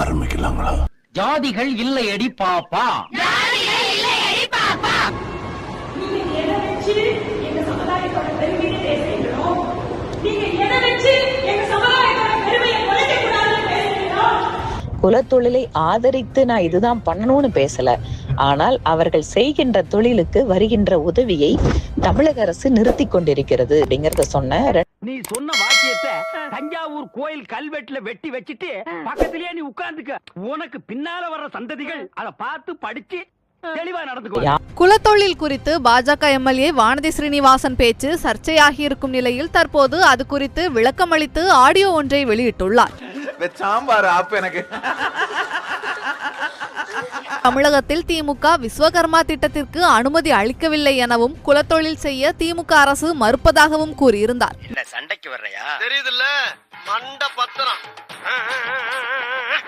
ஆரம்பிக்கலாங்களா? ஜாதிகள் இல்லையடி பாப்பா. நீங்க எதை வச்சு எங்க சமுதாயத்தோட பெருமையை பேசுறீங்களோ? நீங்க எதை வச்சு எங்க சமுதாயத்தோட பெருமையை குறைக்க கூடாதுன்னு பேசுறீங்களோ? குலத்தொழிலை ஆதரித்து நான் இதுதான் பண்ணணும்னு பேசல. ஆனால் அவர்கள் செய்கின்ற தொழிலுக்கு வருகின்ற உதவியை தமிழக அரசு நிறுத்தி கொண்டிருக்கிறது அப்படிங்கறத சொன்ன நீ சொன்ன வாக்கியத்தை தஞ்சாவூர் கோயில் கல்வெட்டுல வெட்டி வச்சிட்டு பக்கத்திலேயே நீ உட்கார்ந்துக்க. உனக்கு பின்னால வர்ற சந்ததிகள் அத பார்த்து படிச்சு தெளிவா நடந்துக்கோ. குலத்தொழில் குறித்து பாஜக எம்எல்ஏ வானதி ஸ்ரீனிவாசன் பேச்சு சர்ச்சையாகி இருக்கும் நிலையில் தற்போது அது குறித்து விளக்கமளித்து ஆடியோ ஒன்றை வெளியிட்டுள்ளார். சாம்பார் எனக்கு. தமிழகத்தில் திமுக விஸ்வகர்மா திட்டத்திற்கு அனுமதி அளிக்கவில்லை எனவும் குலத்தொழில் செய்ய திமுக அரசு மறுப்பதாகவும் கூறியிருந்தார். என்ன சண்டைக்கு வர்றையா? தெரியுதுல்ல? மண்ட பத்திரம்.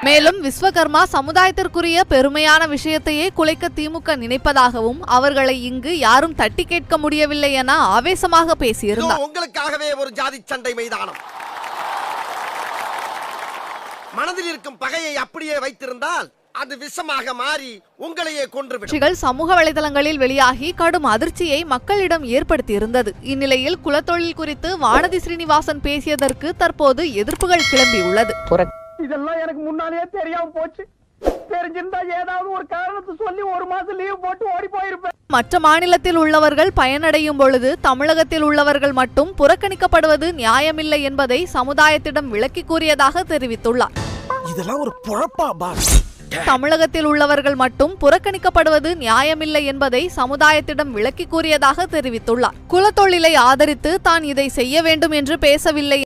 மேலும் விஸ்வகர்மா சமுதாயத்திற்குரிய பெருமையான விஷயத்தையே குலைக்க திமுக நினைப்பதாகவும் அவர்களை இங்கு யாரும் தட்டி கேட்க முடியவில்லை என ஆவேசமாக பேசியிருந்தார். உங்களுக்காகவே ஒரு ஜாதி சண்டை மைதானம். மனதில் இருக்கும் பகையை அப்படியே வைத்திருந்தால் அது விஷமாக மாறி உங்களையே கொன்றுவிடும். சமூக வலைதளங்களில் வெளியாகி கடும் அதிர்ச்சியை மக்களிடம் ஏற்படுத்தியிருந்தது. இந்நிலையில் குலத்தொழில் குறித்து வானதி ஸ்ரீனிவாசன் பேசியதற்கு தற்போது எதிர்ப்புகள் கிளம்பியுள்ளது இதெல்லாம் எனக்கு முன்னாலேயே தெரியாம போச்சு. தெரிஞ்சிருந்தா ஏதாவது ஒரு காரணத்தை சொல்லி ஒரு மாசம் லீவ் போட்டு ஓடி போயிருப்பேன். மற்ற மாநிலத்தில் உள்ளவர்கள் பயனடையும் பொழுது தமிழகத்தில் உள்ளவர்கள் மட்டும் புறக்கணிக்கப்படுவது நியாயமில்லை என்பதை சமுதாயத்திடம் விளக்கி கூறியதாக தெரிவித்துள்ளார். இதெல்லாம் ஒரு பொழப்பா பாஸ். தமிழகத்தில் உள்ளவர்கள் மட்டும் புறக்கணிக்கப்படுவது நியாயமில்லை என்பதை சமுதாயத்திடம் விளக்கி கூறியதாக தெரிவித்துள்ளார். குலத்தொழிலை ஆதரித்து தான் இதை செய்ய வேண்டும் என்று பேசவில்லை.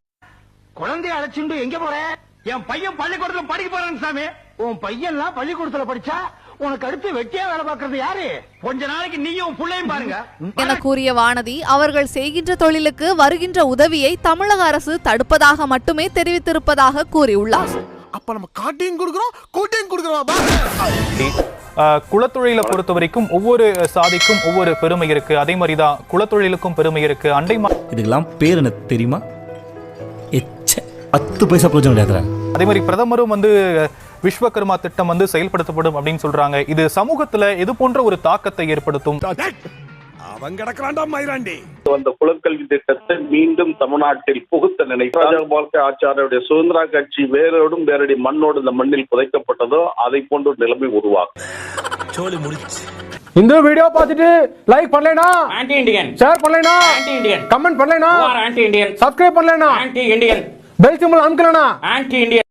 குழந்தைய அழைச்சிட்டு எங்க போற? என் பையன் பள்ளிக்கூடத்துல படிக்க போறான் சாமி. உன் பையன்லாம் பள்ளிக்கூடத்துல படிச்சா உனக்கு அடுத்து வெட்டியா வேலை பார்க்கறது யாரு? கொஞ்ச நாளைக்கு நீயும் புள்ளையும் பாருங்க. என கூறிய வானதி அவர்கள் செய்கின்ற தொழிலுக்கு வருகின்ற உதவியை தமிழக அரசு தடுப்பதாக மட்டுமே தெரிவித்திருப்பதாக கூறியுள்ளார். அப்ப நம்ம காட்டையும் கொடுக்குறோம் கூட்டையும் கொடுக்குறோம். குலத்தொழிலை பொறுத்த வரைக்கும் ஒவ்வொரு சாதிக்கும் ஒவ்வொரு பெருமை இருக்கு. அதே மாதிரி தான் குலத்தொழிலுக்கும் பெருமை இருக்கு. அண்டை இதுக்கெல்லாம் பேர் என்ன தெரியுமா? எச்ச பத்து பைசா பிரயோஜனம் கிடையாதுடா அதே மாதிரி பிரதமரும் வந்து விஸ்வகர்மா திட்டம் வந்து செயல்படுத்தப்படும் அப்படின்னு சொல்றாங்க. இது சமூகத்துல இது போன்ற ஒரு தாக்கத்தை ஏற்படுத்தும்? அவன் கிடக்குறான்டா மயிராண்டி அந்த குலக்கல்வி திட்டத்தை மீண்டும் தமிழ்நாட்டில் புகுத்த நினைக்கிறார் ராஜகோபால் ஆச்சாரியுடைய சுதந்திரா கட்சி வேரோடும் வேரடி மண்ணோடு இந்த மண்ணில் புதைக்கப்பட்டதோ அதை போன்ற நிலைமை உருவாகும். இந்த வீடியோ பார்த்துட்டு லைக் பண்ணலைனா ஆன்டி இண்டியன் ஷேர் பண்ணலைனா ஆன்டி இண்டியன் கமெண்ட் பண்ணலைனா ஆன்டி இண்டியன் சப்ஸ்கிரைப் பண்ணலைனா ஆன்டி இண்டியன் பெல் சிம்பிள் அமுக்கலனா ஆன்டி இண்டியன்